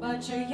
Бачу я